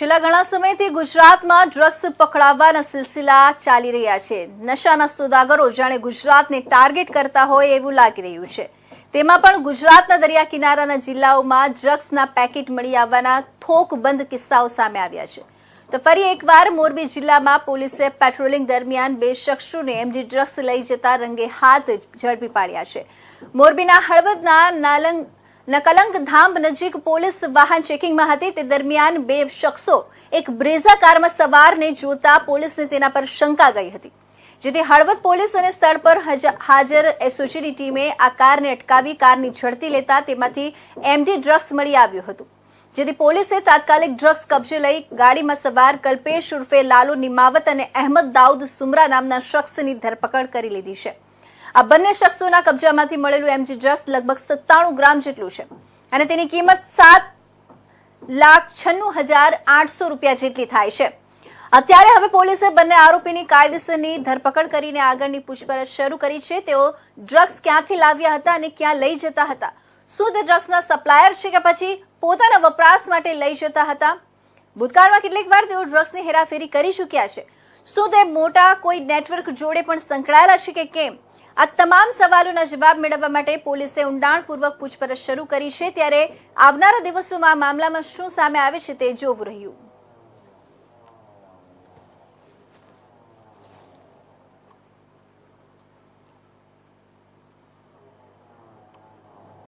છેલ્લા ઘણા સમયથી ગુજરાતમાં ડ્રગ્સ પકડાવવાના સિલસિલા ચાલી રહ્યા છે. નશાના સોદાગરો જાણે ગુજરાતને ટાર્ગેટ કરતા હોય એવું લાગી રહ્યું છે. તેમાં પણ ગુજરાતના દરિયા કિનારાના જિલ્લાઓમાં ડ્રગ્સના પેકેટ મળી આવવાના થોકબંધ કિસ્સાઓ સામે આવ્યા છે. તો ફરી એકવાર મોરબી જિલ્લામાં પોલીસે પેટ્રોલિંગ દરમિયાન બે શખ્સોને એમડી ડ્રગ્સ લઈ જતા રંગે હાથ ઝડપી પાડ્યા છે. મોરબીના હળવદના નાલંગ નકલંગ ધામ નજીક પોલીસ વાહન ચેકિંગમાં હતી. તે દરમિયાન બે શખ્સો એક બ્રેઝા કારમાં સવારને જોતા પોલીસને તેના પર શંકા ગઈ હતી. જેથી હળવદ પોલીસ અને સ્થળ પર હજ- હાજર એસઓજીની ટીમે આ કારને અટકાવી કારની ઝડપી લેતા તેમાંથી એમડી ડ્રગ્સ મળી આવ્યું હતું. જેથી પોલીસે તાત્કાલિક ડ્રગ્સ કબજે લઈ ગાડીમાં સવાર કલ્પેશ ઉર્ફે લાલુ નિમાવત અને અહેમદ દાઉદ સુમરા નામના શખ્સની ધરપકડ કરી લીધી છે. આ બંને શખ્સોના કબજામાંથી મળેલું એમજી ડ્રગ્સ લગભગ સત્તાણું ગ્રામ જેટલું છે. અને તેની કિંમત સાત લાખ છન્નું હજાર આઠસો રૂપિયા જેટલી થાય છે. અત્યારે હવે પોલીસે બંને આરોપીની કાયદેસરની ધરપકડ કરીને આગળની પૂછપરછ શરૂ કરી છે. તેઓ ડ્રગ્સ ક્યાંથી લાવ્યા હતા અને ક્યાં લઈ જતા હતા? શું તે ડ્રગ્સના સપ્લાયર છે કે પછી પોતાના વપરાશ માટે લઈ જતા હતા? ભૂતકાળમાં કેટલીક વાર તેઓ ડ્રગ્સની હેરાફેરી કરી ચૂક્યા છે. શું તે મોટા કોઈ નેટવર્ક જોડે પણ સંકળાયેલા છે કે કેમ? આ તમામ સવાલોના જવાબ મેળવવા માટે પોલીસે ઊંડાણપૂર્વક પૂછપરછ શરૂ કરી છે. ત્યારે આવનારા દિવસોમાં મામલામાં શું સામે આવે છે તે જોવું રહ્યું.